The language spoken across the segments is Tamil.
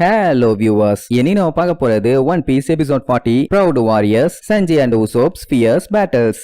ஹலோ வியூவர்ஸ் இனி நம்ம பார்க்க போறது One Piece episode forty proud warriors Sanji and Usopp spears battles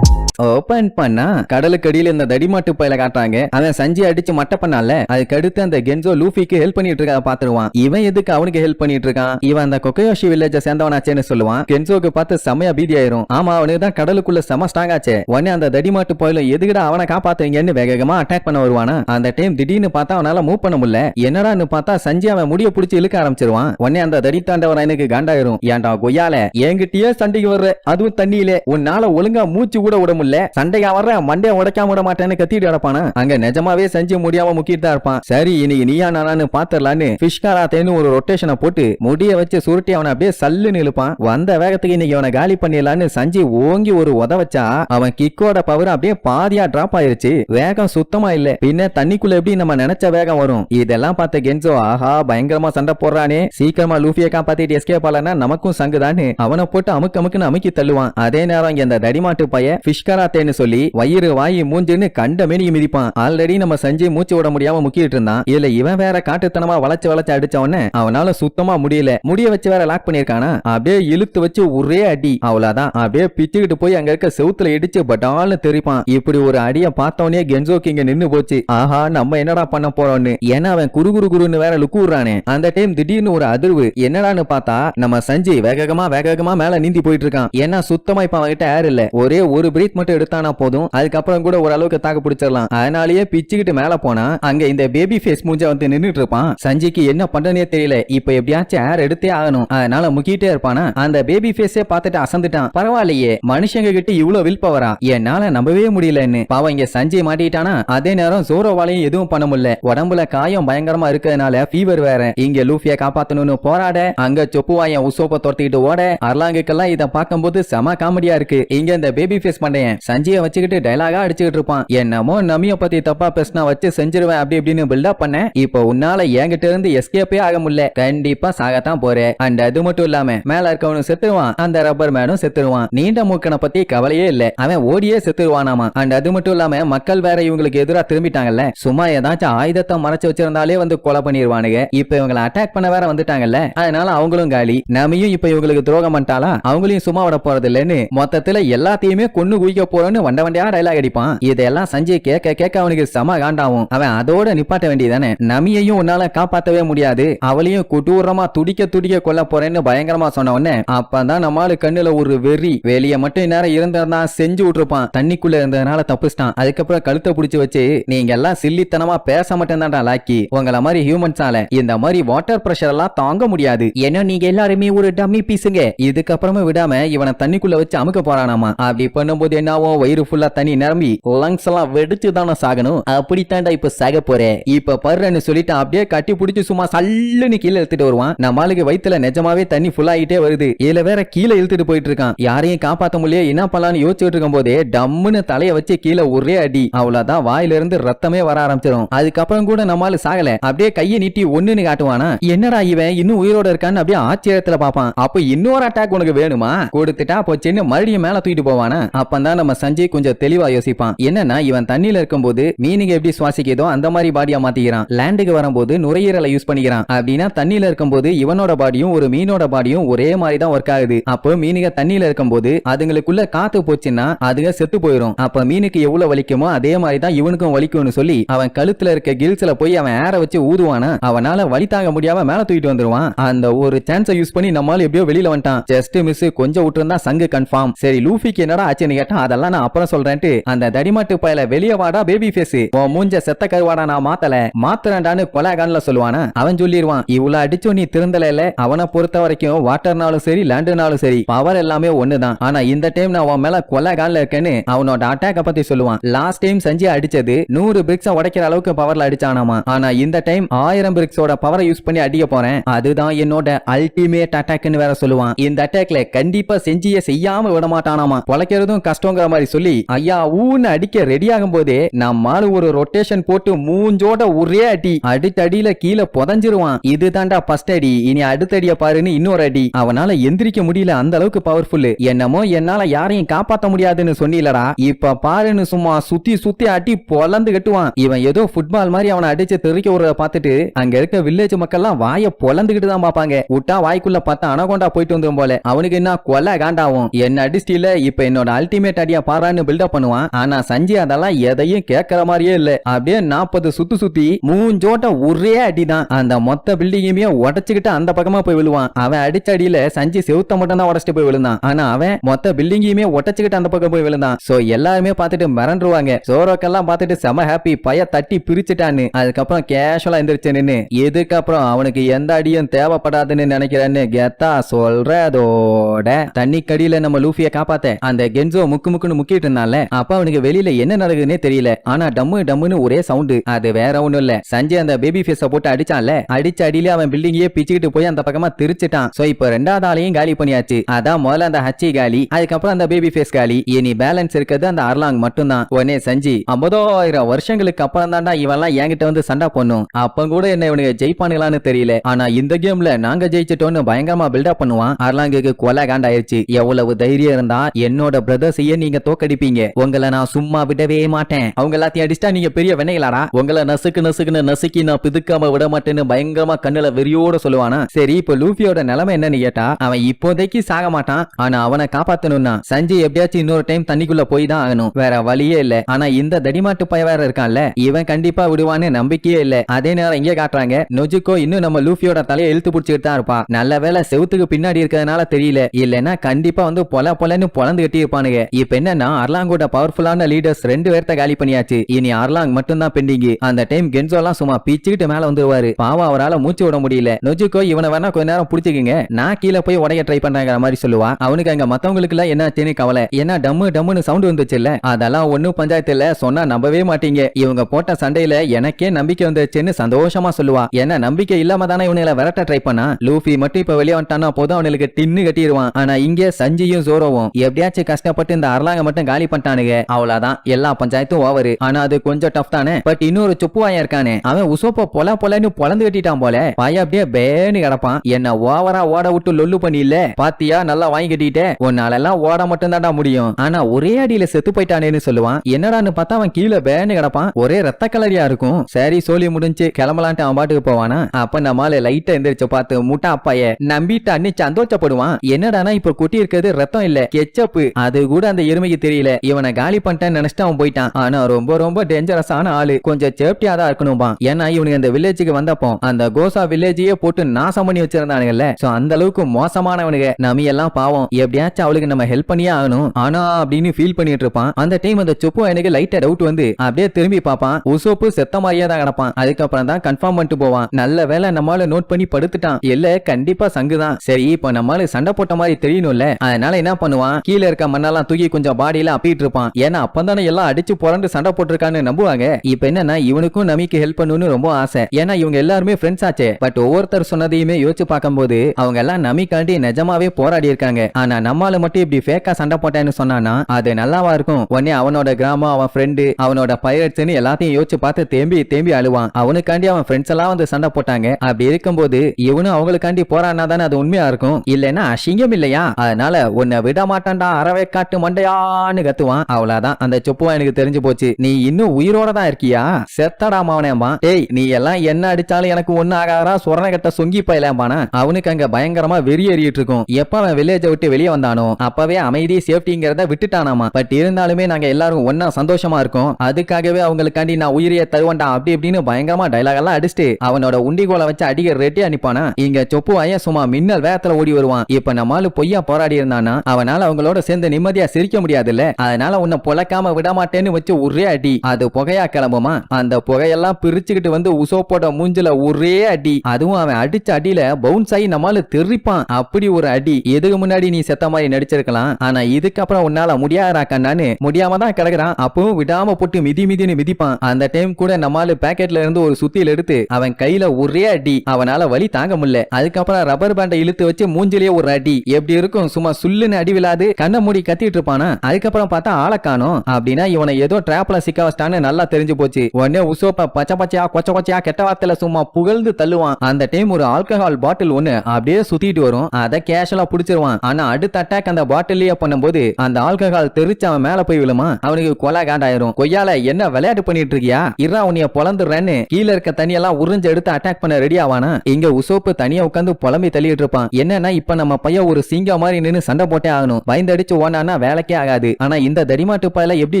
open பண்ணா கடலுக்கு அடியில இந்த தடிமாட்டு பயில காட்டுறாங்க. அவன் சஞ்சி அடிச்சு மட்டை பண்ணால அதுக்கு அடுத்து அந்த கென்சோ லூஃபிக்கு ஹெல்ப் பண்ணிட்டு இருக்கா பாத்துருவான் இவன் எதுக்கு அவனுக்கு ஹெல்ப் பண்ணிட்டு இருக்கான்? இவன் அந்த கொக்கையோஷி வில்லேஜ சேர்ந்தவனாச்சேன்னு சொல்லுவான். கென்சோக்கு பார்த்து செமையா பீதி ஆயிரும். ஆமா அவனுக்கு தான் கடலுக்குள்ள செம ஸ்ட்ராங் ஆச்சே. உடனே அந்த தடிமாட்டு பயில எதுக்குடா அவனை காப்பாத்துவீங்கன்னு வேகமா அட்டாக் பண்ண வருவானா? அந்த டைம் திடீர்னு பார்த்தா அவனால மூவ் பண்ண முடியல. என்னடான்னு பார்த்தா சஞ்சி அவன் முடிய பிடிச்சி இழுக்க ஆரம்பிச்சிருவான். உடனே அந்த தடி தாண்டவன் எனக்கு காண்டாயிரும். ஏன்டா கொய்யால என்கிட்டயே சண்டைக்கு வர்ற அதுவும் தண்ணியிலே. உன்னால ஒழுங்கா மூச்சு கூட விட முடியல. சண்டைக்கு வர்ற மண்டைய உடைக்காம விட மாட்டேன்னு கத்திட்டு கிடப்பானா? அங்க நிஜமாவே செஞ்சு முடியாம முக்கிட்டு தான் இருப்பான். சரி இன்னைக்கு நீயா நானான்னு பாத்துடலான்னு பிஷ்காராத்தேன்னு ஒரு ரொட்டேஷனை போட்டு முடிய வச்சு சுருட்டி அவனை அப்படியே சல்லுன்னு இழுப்பான். வந்த வேகத்துக்கு இன்னைக்கு அவனை காலி பண்ணிடலான்னு சஞ்சி ஓங்கி ஒரு உத வச்சா அவன் கிக்கோட பவர் அப்படியே பாதியா டிராப் ஆயிருச்சு. வேகம் சுத்தமா இல்ல. பின்ன தண்ணிக்குள்ள எப்படி நம்ம நினைச்ச வேகம் வரும்? இதெல்லாம் பார்த்த கென்சோ ஆஹா பயங்கரமா சண்டை போடுறானே. சீக்கிரமா லூஃபியை பாத்திட்டு எஸ்கேப் ஆலன்னா நமக்கும் சங்குதான்னு அவனை போட்டு அமுக்கு அமுக்குன்னு அமுக்கி தள்ளுவான். அதே நேரம் இங்க இந்த தடிமாட்டு பைய பிஷ்கராத்தேன்னு சொல்லி வயிறு வாயி மூஞ்சுன்னு கண்ட மேனிக்கு மிதிப்பான். ஆல்ரெடி நம்ம சஞ்சய் மூச்சு விட முடியாம முக்கிட்டு இருந்தான். இதுல இவன் வேற காட்டுத்தனமா வளைச்சு வளைச்சு அடிச்ச உடனே அவனால சுத்தமா முடியல. முடிய வச்சு வேற லாக் பண்ணிருக்கானா அப்படியே இழுத்து வச்சு ஒரே அடி. அவ்வளவுதான். அப்படியே பிச்சுக்கிட்டு போய் அங்க இருக்க செவுத்துல இடிச்சு பட்டால்னு தெரிப்பான். இப்படி ஒரு அடிய பார்த்தவனே கென்சோக்கு இங்க நின்னு போச்சு. ஆஹா நம்ம என்னடா பண்ண போறோம்னு. ஏன்னா அவன் குரு குரு குருன்னு வேற லுக்கு விடுறானே. அந்த டைம் திடீர்னு ஒரு அதிர்வு. என்னடான்னு பார்த்தா நம்ம சஞ்சய் வேகமா வேகமா மேல நீந்தி போயிட்டு இருக்கான். ஏன்னா சுத்தமா இப்ப அவன்கிட்ட ஏர் இல்ல. ஒரே ஒரு பிரீத் மட்டும் எடுத்தானா போதும். அதுக்கப்புறம் கூட ஓரளவுக்கு தாக்கு பிடிச்சிடலாம். அதனாலயே பிச்சுக்கிட்டு மேல போனா அங்க இந்த பேபி ஃபேஸ் மூஞ்ச வந்து நின்னுட்டு இருப்பான். சஞ்சிக்கு என்ன பண்றனே தெரியல. இப்ப எப்படியாச்சும் ஏர் எடுத்தே ஆகணும். அதனால முக்கிட்டே இருப்பானா? அந்த பேபி ஃபேஸே பார்த்துட்டு அசந்துட்டான். பரவாயில்லையே. மனுஷங்க கிட்ட இவ்வளவு வில் பவரா என்னால நம்பவே முடியலன்னு. பாவம் இங்க சஞ்சய் மாட்டிட்டானா? அதே நேரம் ஜோரோவாலையும் எதுவும் பண்ண முடியல. உடம்புல காயம் பயங்கரமா இருக்கிறதுனால ஃபீவர் வேற. இங்க லூஃபிய காப்பாத்தணும்னு போராட அங்க சொப்புவாயன் உசோப்ப துரத்திக்கிட்டு ஓட அர்லாங்குக்கெல்லாம் இத பார்க்கும்போது செம காமெடியா இருக்கு. இங்க இந்த பேபி ஃபேஸ் பண்டையன் சஞ்சய வச்சுக்கிட்டு டைலாகா அடிச்சுக்கிட்டு இருப்பான். என்னமோ நமிய பத்தி தப்பா பேசினா வச்சு செஞ்சிருவேன் அப்படி இப்படின்னு பில்டப் பண்ண இப்போ உன்னால என்கிட்ட இருந்து எஸ்கேப்பே ஆக முடியல. கண்டிப்பா சாகத்தான் போறேன். அண்ட் அது மட்டும் இல்லாம மேல இருக்கவனும் செத்துருவான். அந்த ரப்பர் மேனும் செத்துருவான். நீண்ட மூக்கனை பத்தி கவலையே இல்ல. அவன் ஓடியே செத்துருவானாமா? அண்ட் அது மட்டும் இல்லாம மக்கள் வேற இவங்களுக்கு எதிரா திரும்பிட்டாங்கல்ல. சும்மா ஏதாச்சும் ஆயுதத்தை மறைச்சு வச்சிருந்தாலே வந்து கொலை பண்ணிடுவானுங்க இப்ப இவங்களை அட்டாக் பண்ண வேற வந்துட்டாங்கல்ல. அதனால அவங்களும் காலி. நமியும் இப்ப இவங்களுக்கு துரோகம் பண்ணிட்டாலா அவங்களையும் சும்மா விட போறது இல்லைன்னு மொத்தத்துல எல்லாத்தையுமே கொன்னு குவிக்க போறோம்னு வண்ட வண்டியா டைலாக் அடிப்பான். இதெல்லாம் சஞ்சய் கேட்க கேட்க அவனுக்கு செம காண்டாவும். அவன் அதோட நிப்பாட்ட வேண்டியதானே நமியையும் உன்னால காப்பாத்தவே முடியாது. அவளையும் குட்டூரமா துடிக்க துடிக்க கொல்ல போறேன்னு பயங்கரமா சொன்ன உடனே அப்பதான் நம்மாலு கண்ணுல ஒரு வெறி வெளிய மட்டும் இந்நேரம் இருந்திருந்தா செஞ்சு விட்டுருப்பான். தண்ணிக்குள்ள இருந்ததுனால தப்பிச்சிட்டான். அதுக்கப்புறம் கழுத்தை புடிச்சு வச்சு நீங்க எல்லாம் சில்லித்தனமா பேச மட்டும்தான்டா லாக்கி. உங்கள மாதிரி ஹியூமன்ஸால இந்த மாதிரி வாட்டர் பிரஷர் எல்லாம் தாங்க முடியாது. ஏன்னா நீங்க எல்லாருமே ஒரு டம்மி பீஸுங்க இதுக்கப்புறமா விடாம இவனை தண்ணிக்குள்ள வச்சு அமுக்க போறானாமா? அப்படி பண்ணும்போது என்ன ஃபுல்லாவும் வயிறு ஃபுல்லா தண்ணி நிரம்பி லங்ஸ் எல்லாம் வெடிச்சு தானே சாகணும்? அப்படித்தாண்டா இப்ப சாக போறேன் இப்ப பர்றன்னு சொல்லிட்டு அப்படியே கட்டி பிடிச்சி சும்மா சல்லுன்னு கீழே இழுத்துட்டு வருவான். நம்மளுக்கு வயித்துல நிஜமாவே தண்ணி ஃபுல் ஆகிட்டே வருது. இதுல வேற கீழே இழுத்துட்டு போயிட்டு இருக்கான். யாரையும் காப்பாத்த முடியல என்ன பண்ணலாம்னு யோசிச்சுட்டு இருக்கும் போதே டம்முன்னு தலைய வச்சு கீழே ஒரே அடி. அவ்வளவுதான் வாயில இருந்து ரத்தமே வர ஆரம்பிச்சிடும் அதுக்கப்புறம் கூட நம்மால சாகல. அப்படியே கையை நீட்டி ஒண்ணுன்னு காட்டுவானா? என்னடா இவன்? இன்னும் உயிரோட இருக்கான்னு அப்படியே ஆச்சரியத்துல பாப்பான் அப்ப இன்னொரு அட்டாக் உனக்கு வேணுமா? கொடுத்துட்டா போச்சுன்னு மறுபடியும் மேல தூக்கிட்டு போவானா? அப்பந்தான் நம்ம சஞ்சய் கொஞ்சம் தெளிவா யோசிப்பான். என்னன்னா இவன் தண்ணியில இருக்கும்போது மீனுங்க எப்படி சுவாசிக்குதோ அந்த மாதிரி பாடியா மாத்திக்கிறான். லேண்டுக்கு வரும்போது நுரையீரலை யூஸ் பண்ணிக்கிறான். அப்படின்னா தண்ணியில இருக்கும்போது இவனோட பாடியும் ஒரு மீனோட பாடியும் ஒரே மாதிரி தான் ஒர்க் ஆகுது. அப்போ மீனுங்க தண்ணியில இருக்கும்போது அதுங்களுக்குள்ள காத்து போச்சுன்னா அதுங்க செத்து போயிடும் அப்ப மீனுக்கு எவ்வளவு வலிக்குமோ அதே மாதிரி தான் இவனுக்கும் வலிக்கும்னு சொல்லி அவன் கழுத்துல இருக்க கில்ஸ்ல போய் அவன் ஏற வச்சு ஊதுவானா அவனால வலி தாங்க முடியாம மேல தூக்கிட்டு வந்துருவான். அந்த ஒரு சான்ஸை யூஸ் பண்ணி நம்மளால எப்படியோ வெளியில வந்துட்டான். ஜஸ்ட் மிஸ் கொஞ்சம் விட்டுருந்தா சங்கு கன்ஃபார்ம் சரி லூஃபிக்கு என்னடா ஆச்சுன்னு கேட்டா அதெல்லாம் நான் அப்புறம் சொல்றேன்ட்டு. அந்த தடிமாட்டு பயல வெளிய வாடா பேபி ஃபேஸ் உன் மூஞ்ச செத்த கருவாடா நான் மாத்தல. மாத்துறேன்டான்னு கொலகான்ல சொல்லுவானா? அவன் சொல்லிடுவான் இவ்வளவு அடிச்சு நீ திருந்தல இல்ல அவனை பொறுத்த வரைக்கும் வாட்டர்னாலும் சரி லேண்டுனாலும் சரி. பவர் எல்லாமே ஒண்ணுதான். ஆனா இந்த டைம் நான் உன் மேல கொலகான்ல இருக்கேன்னு அவனோட அட்டாக்க பத்தி சொல்லுவான். லாஸ்ட் டைம் சஞ்சய் அடிச்சது நூறு பிரிக்ஸ உடைக்கிற அளவுக்கு பவர்ல அடிச்சானாமா? ஆனா இந்த டைம் ஆயிரம் பிரிக்ஸோட பவரை யூஸ் பண்ணி அடிக்க போறேன். அதுதான் என்னோட அல்டிமேட் அட்டாக்னு வேற சொல்லுவான். இந்த அட்டாக்ல கண்டிப்பா செஞ்சிய செய்யாம விட மாட்டானாமா பொழைக்கிறதும் கஷ்டம் போங்கிற மாதிரி சொல்லி ஐயா ஊன்னு அடிக்க ரெடி ஆகும் போதே நம்மால ஒரு ரொட்டேஷன் போட்டு மூஞ்சோட ஒரே அடி அடித்தடியில கீழே புதஞ்சிருவான். இது தாண்டா ஃபர்ஸ்ட் அடி இனி அடுத்தடிய பாருன்னு இன்னொரு அடி. அவனால எந்திரிக்க முடியல அந்த அளவுக்கு பவர்ஃபுல் என்னமோ என்னால யாரையும் காப்பாத்த முடியாதுன்னு சொன்னீலடா. இப்ப பாருன்னு சும்மா சுத்தி சுத்தி அடி பொலந்து கட்டுவான். இவன் ஏதோ ஃபுட்பால் மாதிரி அவனை அடிச்சு தெறிக்க விடுறத பார்த்துட்டு அங்க இருக்க வில்லேஜ் மக்கள்லாம் வாய பொலந்துகிட்டு தான் பாப்பாங்க விட்டா வாய்க்குள்ள பார்த்தா அனகொண்டா போயிட்டு வந்துரும் போல. அவனுக்கு என்ன கொலை காண்டாவும். என்ன அடிச்சிட்டில இப்ப என்னோட அல்டிமேட் அடியா பாறான்னு பில்டப் பண்ணுவான். ஆனா சஞ்சய் அதெல்லாம் எதையும் கேட்கற மாதிரியே இல்ல. அப்படியே நாற்பது சுத்து சுத்தி மூஞ்சோட்ட ஒரே அடிதான். அந்த மொத்த பில்டிங்கையுமே உடச்சுக்கிட்டு அந்த பக்கமா போய் விழுவான். அவன் அடிச்ச அடியில சஞ்சய் செவுத்த மட்டும் தான் உடச்சிட்டு போய் விழுந்தான். ஆனா அவன் மொத்த பில்டிங்கையுமே உடச்சுக்கிட்டு அந்த பக்கம் போய் விழுந்தான். சோ எல்லாருமே பார்த்துட்டு மிரண்டுருவாங்க. சோரோக்கெல்லாம் பார்த்துட்டு செம ஹாப்பி பைய தட்டி பிரிச்சுட்டான்னு. அதுக்கப்புறம் கேஷுவலா எந்திரிச்சு நின்னு இதுக்கப்புறம் அவனுக்கு எந்த அடியும் தேவைப்படாதுன்னு நினைக்கிறேன்னு கெத்தா சொல்றதோட? தண்ணி கடியில நம்ம லூஃபிய காப்பாத்த அந்த கென்சோ முக்கு முக்குன்னு முக்கிட்டு இருந்தான்ல அப்ப அவனுக்கு வெளியில என்ன நடக்குதுன்னே தெரியல. ஆனா டம்மு டம்முன்னு ஒரே சவுண்டு அது வேற ஒண்ணும் இல்ல. சஞ்சய் அந்த பேபி ஃபேஸ போட்டு அடிச்சான்ல. அடிச்ச அடியில அவன் பில்டிங்கே பிச்சுக்கிட்டு போய் அந்த பக்கமா திருச்சிட்டான். சோ இப்போ ரெண்டாவது ஆளையும் காலி பண்ணியாச்சு. அதான் முதல்ல அந்த ஹச்சி காலி அதுக்கப்புறம் அந்த பேபி ஃபேஸ் காலி. இனி பேலன்ஸ் இருக்கிறது அந்த அர்லாங் மட்டும்தான். உடனே சஞ்சி ஐம்பதாயிரம் வருஷங்களுக்கு அப்புறம் தான்டா இவெல்லாம் என்கிட்ட வந்து சண்டை பண்ணும் அப்ப கூட என்ன இவனுக்கு ஜெயிப்பானுங்களான்னு தெரியல. ஆனா இந்த கேம்ல நாங்க ஜெயிச்சிட்டோம்னு பயங்கரமா பில்டப் பண்ணுவான். அர்லாங்குக்கு கொலை காண்டாயிருச்சு. எவ்வளவு தைரியம் இருந்தா என்னோட பிரதர்ஸையே நீங்க தோக்கடிப்பீங்க. உங்களை நான் சும்மா விடவே மாட்டேன். அவங்க எல்லாத்தையும் அடிச்சிட்டா நீங்க பெரிய வெண்ணைகளாடா உங்களை நசுக்கு நசுக்குன்னு நசுக்கி நான் பிதுக்காம விட மாட்டேன்னு பயங்கரமா கண்ணுல வெறியோட சொல்லுவானா? சரி இப்ப லூஃபியோட நிலைமை என்னன்னு கேட்டா அவன் இப்போதைக்கு சாக மாட்டான். ஆனா அவனை காப்பாத்தணும்னா சஞ்சய் எப்படியாச்சும் இன்னொரு டைம் தண்ணிக்குள்ள போய் தான் ஆகணும். வேற வழியே இல்ல. ஆனா இந்த தடிமாட்டு பய வேற இருக்கான்ல. இவன் கண்டிப்பா விடுவான்னு நம்பிக்கையே இல்ல. அதே நேரம் இங்க காட்டுறாங்க நொஜுக்கோ இன்னும் நம்ம லூஃபியோட தலையை இழுத்து பிடிச்சிட்டு தான் இருப்பா. நல்ல வேளை செவுத்துக்கு பின்னாடி இருக்கிறதுனால தெரியல. இல்லைன்னா கண்டிப்பா வந்து பொல பொலன்னு பொலந்து கட்டி இருப்பானுங்க. இப்ப என்னன்னா அர்லாங்கோட பவர்ஃபுல்லான லீடர்ஸ் ரெண்டு பேர்த்த காலி பண்ணியாச்சு. இனி அர்லாங் மட்டும் தான் பெண்டிங் அந்த டைம் கென்சோலாம் சும்மா பிச்சுக்கிட்டு மேல வந்துருவாரு. பாவம் அவரால மூச்சு விட முடியல. நொஜுக்கோ இவனை வேணா கொஞ்ச நேரம் பிடிச்சிக்கங்க. நான் கீழே போய் உடைய ட்ரை பண்றேங்கிற மாதிரி சொல்லுவா. அவனுக்கு அங்க மத்தவங்களுக்கு எல்லாம் என்னாச்சுன்னு கவலை. ஏன்னா டம்மு டம்முன்னு சவுண்ட் வந்துச்சுல்ல. அதெல்லாம் ஒன்னும் பஞ்சாயத்து இல்ல சொன்னா நம்பவே மாட்டீங்க. இவங்க போட்ட சண்டையில எனக்கே நம்பிக்கை வந்துச்சுன்னு சந்தோஷமா சொல்லுவா. ஏன்னா நம்பிக்கை இல்லாம தானே இவனுங்களை விரட்ட ட்ரை பண்ணா. லூஃபி மட்டும் இப்ப வெளியே வந்துட்டானா போதும் அவனுக்கு டின்னு கட்டிடுவான் ஆனா இங்க சஞ்சியும் ஜோரோவும். எப்படியாச்சும் கஷ்டப்பட்டு இந்த அர்லாங்க மட்டும் காலி பண்ணிட்டானுங்க. அவ்வளவுதான். எல்லா பஞ்சாயத்தும் ஓவரு ஆனா அது கொஞ்சம் டஃப் தானே? பட் இன்னொரு சுப்புவாயா இருக்கானே. அவன் உசோப்ப பொல பொலன்னு பொலந்து கட்டிட்டான் போல. பையன் அப்படியே பேன்னு கிடப்பான். என்ன ஓவரா ஓட விட்டு லொல்லு பண்ணி இல்ல பாத்தியா? நல்லா வாங்கி கட்டிட்டே. உன்னால எல்லாம் ஓட மட்டும் தான்டா முடியும். ஆனா ஒரே அடியில செத்து போயிட்டானேன்னு சொல்லுவான். என்னடான்னு பார்த்தா அவன் கீழே பேன்னு கிடப்பான். ஒரே ரத்த கலரியா இருக்கும். சரி சோலி முடிஞ்சு கிளம்பலான்ட்டு அவன் பாட்டுக்கு போவானா? அப்ப நம்மால லைட்டா எந்திரிச்சு பார்த்து முட்டா அப்பாய நம்பிட்டு சந்தோஷப்படுவான். என்னடானா இப்ப குட்டி இருக்கிறது ரத்தம் இல்ல கெச்சப்பு அது கூட அந்த எருமைக்கு தெரியல. இவனை காலி பண்ணிட்டேன்னு நினைச்சிட்டு அவன் போயிட்டான். ஆனா ரொம்ப ரொம்ப டேஞ்சரஸான ஆளு. கொஞ்சம் சேஃப்டியா தான் இருக்கணும்பா ஏன்னா இவனுக்கு அந்த வில்லேஜுக்கு வந்தப்போ அந்த கோசா வில்லேஜையே போட்டு நாசம் பண்ணி வச்சிருந்தானுங்கல்ல. சோ அந்த அளவுக்கு மோசமானவனுங்க. நம்ம எல்லாம் பாவம். எப்படியாச்சும் அவளுக்கு நம்ம ஹெல்ப் பண்ணியே ஆகணும். ஆனா அப்படின்னு ஃபீல் பண்ணிட்டு இருப்பான். அந்த டைம் அந்த சொப்பு எனக்கு லைட்டா டவுட் வந்து அப்படியே திரும்பி பார்ப்பான். உசோப்பு செத்த மாதிரியே தான் கிடப்பான். அதுக்கப்புறம் தான் கன்ஃபார்ம் பண்ணிட்டு போவான். நல்ல வேலை நம்மால நோட் பண்ணி படுத்துட்டான். இல்ல கண்டிப்பா சங்கு தான் சரி இப்ப நம்மளால சண்டை போட்ட மாதிரி தெரியணும்ல. அதனால என்ன பண்ணுவான்? கீழே இருக்க மண்ணெல்லாம் தூக்கி கொஞ்சம் பாடியில அப்பிட்டு இருப்பான். ஏன்னா அப்பந்தானே எல்லாம் அடிச்சு புரண்டு சண்டை போட்டிருக்கான்னு நம்புவாங்க. இப்ப என்னன்னா இவனுக்கும் நமிக்கு ஹெல்ப் பண்ணணும்னு ரொம்ப ஆசை. ஏன்னா இவங்க எல்லாருமே ஃப்ரெண்ட்ஸ் ஆச்சே. பட் ஒவ்வொருத்தர் சொன்னதையுமே யோசிச்சு பார்க்கும்போது அவங்க எல்லாம் நமிக்காண்டி நிஜமாவே போராடி இருக்காங்க. ஆனா நம்மால மட்டும் இப்படி ஃபேக்கா சண்டை போட்டேன்னு சொன்னானா அது நல்லாவா இருக்கும்? உடனே அவனோட கிராமம் அவன் ஃப்ரெண்டு அவனோட பைரட்ஸ்னு எல்லாத்தையும் யோசிச்சு பார்த்து தேம்பி தேம்பி அழுவான். அவனுக்காண்டி அவன் ஃப்ரெண்ட்ஸ் எல்லாம் வந்து சண்டை போட்டாங்க. அப்படி இருக்கும்போது இவனும் அவங்களுக்காண்டி போராடினா தானே அது உண்மையா இருக்கும்? இல்லைன்னா அசிங்கம் இல்லையா? அதனால உன்னை விட மாட்டான்டா அறவே காட்டு மண்டையான்னு கத்துவான். அவ்வளவுதான். அந்த சொப்புவா எனக்கு தெரிஞ்சு போச்சு. நீ இன்னும் உயிரோட தான் இருக்கியா? செத்தடா மாவனேம்பா ஏய் நீ எல்லாம் என்ன அடிச்சாலும் எனக்கு ஒண்ணு ஆகாதா சொரண கட்ட சொங்கி பயிலாம்பானா அவனுக்கு அங்க பயங்கரமா வெறி ஏறிட்டு இருக்கும். எப்ப அவன் வில்லேஜை விட்டு வெளியே வந்தானோ அப்பவே அமைதி சேஃப்டிங்கிறத விட்டுட்டானாமா. பட் இருந்தாலுமே நாங்க எல்லாரும் ஒன்னா சந்தோஷமா இருக்கோம். அதுக்காகவே அவங்களுக்காண்டி நான் உயிரியை தருவண்டா அப்படி இப்படின்னு பயங்கரமா டைலாக் எல்லாம் அடிச்சுட்டு அவனோட உண்டிகோலை வச்சு அடிக்க ரெட்டி அனுப்பானா இங்க சொப்பு வாயன் சும்மா மின்னல் வேகத்துல ஓடி வருவான். இப்ப நம்மளால பொய்யா போராடி இருந்தானா? அவனால அவங்களோட சேர்ந்து நிம்மதியா சிரிக்க முடியாதுல்ல? அதனால உன்னை புழக்காம விட மாட்டேன்னு வச்சு ஒரே அடி. அது புகையா கிளம்புமா? அந்த புகையெல்லாம் பிரிச்சுக்கிட்டு வந்து உசோப்போட மூஞ்சில ஒரே அடி. அதுவும் அவன் அடிச்ச அடியில பவுன்ஸ் ஆகி நம்மால தெரிப்பான். அப்படி ஒரு அடி. எதுக்கு முன்னாடி நீ செத்த மாதிரி நடிச்சிருக்கலாம்? ஆனா இதுக்கப்புறம் உன்னால முடியாதா கண்ணான்னு. முடியாம தான் கிடக்குறான். அப்பவும் விடாம போட்டு மிதி மிதின்னு மிதிப்பான். அந்த டைம் கூட நம்மால பாக்கெட்ல இருந்து ஒரு சுத்தியில் எடுத்து அவன் கையில ஒரே அடி. அவனால வலி தாங்க முடியல. அதுக்கப்புறம் ரப்பர் பேண்டை இழுத்து வச்சு மூஞ்சிலேயே ஒரு அடி. எப்படி இருக்கும்? சும்மா சுல்லுன்னு அடி விழாது. கண்ணை மூடி கத்திட்டு இருப்பானா? அதுக்கப்புறம் பார்த்தா ஆளை காணும் அப்படின்னா இவனை ஏதோ டிராப்ல சிக்க வச்சிட்டான்னு நல்லா தெரிஞ்சு போச்சு. உடனே உசோப்ப பச்சை பச்சையா கொச்ச கொச்சையா கெட்ட வார்த்தையில சும்மா புகழ்ந்து தள்ளுவான். அந்த டைம் ஒரு ஆல்கஹால் பாட்டில் ஒண்ணு அப்படியே சுத்திட்டு வரும். அதை கேஷுவலா புடிச்சிருவான். ஆனா அடுத்த அட்டாக் அந்த பாட்டிலேயே பண்ணும்போது அந்த ஆல்கஹால் தெரிச்சு அவன் மேல போய் விழுமா? அவனுக்கு கொலை காண்டாயிரும். கொய்யால என்ன விளையாட்டு பண்ணிட்டு இருக்கியா? இரா உன்னைய பொழந்துடுறேன்னு கீழ இருக்க தண்ணியெல்லாம் உறிஞ்சு எடுத்து அட்டாக் பண்ண ரெடி ஆவானா? இங்க உசோப்பு தனியா உட்காந்து புலம்பி தள்ளிட்டு இருப்பான். என்னன்னா இப்ப நம்ம பையன் ஒரு சிங்கம் மாதிரி நின்னு சண்டை போட்டே ஆகணும். பயந்தடிச்சு ஓனானா வேலைக்கே ஆகாது. ஆனா இந்த தடிமாட்டு பாயில எப்படி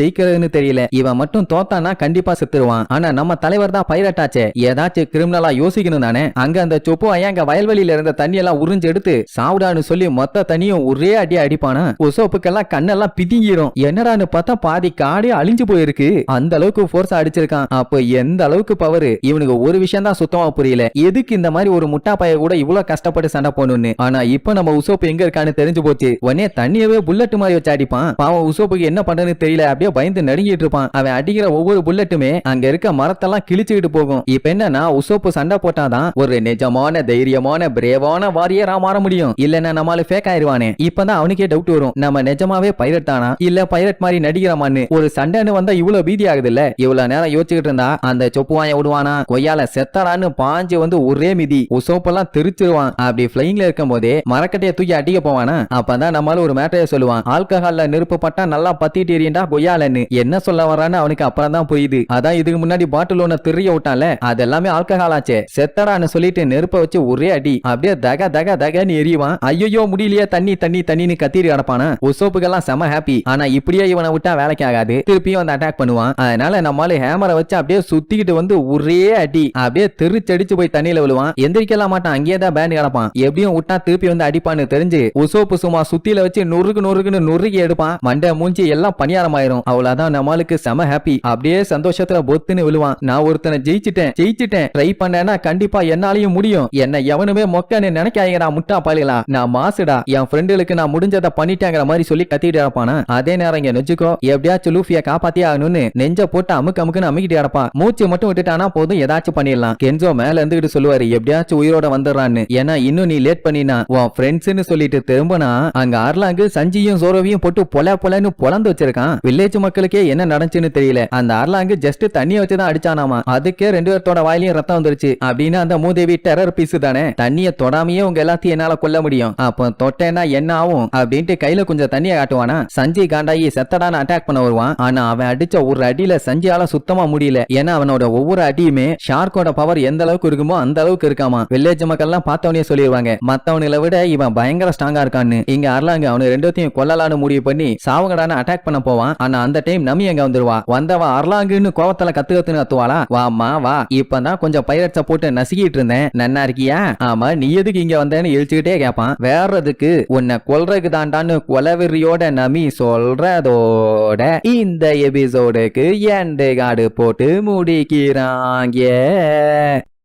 ஜெயிக்கிறதுன்னு தெரியல. இவன் மட்டும் தோத்தானா கண்டிப்பா செத்துருவான். ஆனா நம்ம தலைவர் தான் பைரட் ஆச்சே ஏதாச்சும் கிரிமினலா யோசிக்கணும் தானே. அங்க அந்த சொப்பு ஐயா அங்க வயல்வெளியில இருந்த தண்ணி எல்லாம் உறிஞ்சு எடுத்து சாவுடான்னு சொல்லி மொத்த தண்ணியும் ஒரே அடி அடிப்பானா? உசோப்புக்கெல்லாம் கண்ணெல்லாம் பிதிங்கிரும். என்னடான்னு பார்த்தா பாதி காடே அழிஞ்சு போயிருக்கு. அந்த அளவுக்கு போர்ஸ் அடிச்சிருக்கான். அப்ப எந்த அளவுக்கு பவர் இவனுக்கு ஒரு விஷயம் தான் சுத்தமா புரியல. எதுக்கு இந்த மாதிரி ஒரு முட்டா பைய கூட இவ்வளவு கஷ்டப்பட்டு சண்டை போடணும்னு? ஆனா இப்ப நம்ம உசோப்பு எங்க இருக்கான்னு தெரிஞ்சு போச்சு. உடனே தண்ணியவே புல்லட் மாதிரி வச்சு அடிப்பான். பாவம் உசோப்புக்கு என்ன பண்றதுன்னு தெரியல. அப்படியே பயந்து நடுங்கிட்டு இருப்பான். அவன் அடிக்கிற ஒவ்வொரு புல்லட்டுமே அங்க இருக்க மரத்தெல்லாம் கிழிச்சுக்கிட்டு போகும். இப்ப என்னன்னா உசோப்பு சண்டை போட்டாதான் ஒரு நிஜமான தைரியமான பிரேவான வாரியரா மாற முடியும். இல்லன்னா நம்மளால ஃபேக் ஆயிருவானே. இப்பதான் அவனுக்கே டவுட் வரும். நம்ம நிஜமாவே பைரட் தானா? இல்ல பைரட் மாதிரி நடிக்கிறமான்னு ஒரு சண்டைன்னு வந்தா இவ்வளவு பீதி ஆகுது இல்ல இவ்வளவு நேரம் யோசிச்சுக்கிட்டு இருந்தா அந்த சொப்புவாய விடுவானா? கொய்யால செத்தடான்னு பாஞ்சு வந்து ஒரே மிதி. உசோப்பெல்லாம் தெரிச்சிருவான். அப்படி பிளைங்ல இருக்கும் போதே மரக்கட்டைய தூக்கி அடிக்க போவானா? அப்பதான் நம்மளால ஒரு மேட்டரைய சொல்லுவான். ஆல்கஹால்ல நெருப்பு பட்டா நல்லா பத்திட்டு எரியண்டா கொய்யாலன்னு என்ன சொல்ல வரான்னு அவனுக்கு அப்புறம் தான் புரியுது. அதான் இதுக்கு முன்னாடி பாட்டில் ஒண்ணு தெரிய விட்டான்ல அது எல்லாமே ஆல்கஹால் ஆச்சே. செத்தடான்னு சொல்லிட்டு நெருப்ப வச்சு ஒரே அடி. அப்படியே தக தக தகன்னு எரியுவான். ஐயோ முடியலையே தண்ணி தண்ணி தண்ணின்னு கத்திரி கிடப்பானா? உசோப்புக்கெல்லாம் செம ஹாப்பி ஆனா இப்படியே இவனை விட்டா வேலைக்கு ஆகாது. திருப்பியும் வந்து அட்டாக் பண்ணுவான். அதனால நம்மளால ஹேமரை வச்சு அப்படியே சுத்திக்கிட்டு வந்து ஒரே அடி. அப்படியே திருச்சடிச்சு போய் தண்ணியில விழுவான். எந்திரிக்கலாம் மாட்டான். அங்கேயே தான் பேண்ட் கிடப்பான். எப்படியும் விட்டா திருப்பி வந்து அடிப்பான்னு தெரிஞ்சு உசோப்பு சும்மா சுத்தியில வச்சு நொறுக்கு நொறுக்குன்னு நொறுக்கி எடுப்பான். மண்டை மூஞ்சி எல்லாம் பணியாரமாயிரும். அவ்வளவுதான் நம்மளுக்கு செம ஹாப்பி அப்படியே சந்தோஷத்துல பொத்துன்னு விழுவான். நான் ஒருத்தனை ஜெயிச்சிட்டேன் ஜெயிச்சிட்டேன். ட்ரை பண்ணேன்னா கண்டிப்பா என்னாலையும் முடியும். என்ன எவனுமே மொக்கன்னு நினைக்காதீங்கடா முட்டா பாலிகளா நான் மாசுடா. என் ஃப்ரெண்டுகளுக்கு நான் முடிஞ்சதை பண்ணிட்டேங்கிற மாதிரி சொல்லி கத்திட்டு இருப்பானா அதே நேரம் இங்க நெஞ்சுக்கோ. எப்படியாச்சும் லூஃபிய காப்பாத்தியே ஆகணும்னு நெஞ்ச போட்டு அமுக்கு அமுக்குன்னு அமுக்கிட்டு இருப்பான் மூச்சு மட்டும் விட்டுட்டானா போதும் ஏதாச்சும் பண்ணிடலாம். கென்சோ மேல இருந்துகிட்டு சொல்லுவாரு எப்படியாச்சும் உயிரோட வந்துடுறான்னு. ஏன்னா இன்னும் நீ லேட் பண்ணினா உன் ஃப்ரெண்ட்ஸ்னு சொல்லிட்டு திரும்பினா அங்க அர்லாங்கு சஞ்சியும் சோரவியும் போட்டு பொல பொலன்னு பொலந்து வச்சிருக்கான். வில்லேஜ் மக்களுக்கே என்ன நடந்துச்சுன்னு தெரியல. அந்த அர்லாங்கு ஜஸ்ட் தண்ணியை வச்சுதான் அடிச்சானாமா. அதுக்கே ரெண்டு பேர்த்தோட வாயிலையும் ரத்தம் வந்துருச்சு. அப்படின்னு அந்த மூதேவி டெரர் பீஸ் தானே. தண்ணிய தொடாமையே உங்க எல்லாத்தையும் என்னால கொல்ல முடியும். அப்ப தொட்டேன்னா என்ன ஆகும்? அப்படின்ட்டு கையில கொஞ்சம் தண்ணியை காட்டுவானா? சஞ்சய் காண்டாயி செத்தடான்னு அட்டாக் பண்ண வருவான். ஆனா அவன் அடிச்ச ஒரு அடியில சஞ்சயால சுத்தமா முடியல. ஏன்னா அவனோட ஒவ்வொரு அடியுமே ஷார்க்கோட பவர் எந்த அளவுக்கு இருக்குமோ அந்த அளவுக்கு இருக்காமா. வில்லேஜ் மக்கள் எல்லாம் பார்த்தவனே சொல்லிடுவாங்க மத்தவனுல விட இவன் பயங்கர ஸ்ட்ராங்கா இருக்கான்னு. இங்க அர்லாங்க அவனு ரெண்டுத்தையும் கொல்லலான்னு முடிவு பண்ணி சாவகடான அட்டாக் பண்ண போவான். ஆனா அந்த டைம் நம்பி அங்க வந்துருவா. வந்தவன் அர்லாங்குன்னு கோவத்துல கத்து கத்துன்னு கத்துவாளா வாமா வா. இப்பதான் கொஞ்சம் பைரட்ஸ போட்டு நசுக்கிட்டு இருந்தேன். நன்னா இருக்கியா? ஆமா நீ எதுக்கு இங்க வந்தேன்னு இழிச்சுக்கிட்டே கேட்பான் வேறதுக்கு உன்னை கொல்றதுக்கு தாண்டான்னு கொலவெறியோட நமி சொல்றதோட இந்த எபிசோடுக்கு எண்டு காடு போட்டு முடிக்கிறாங்க.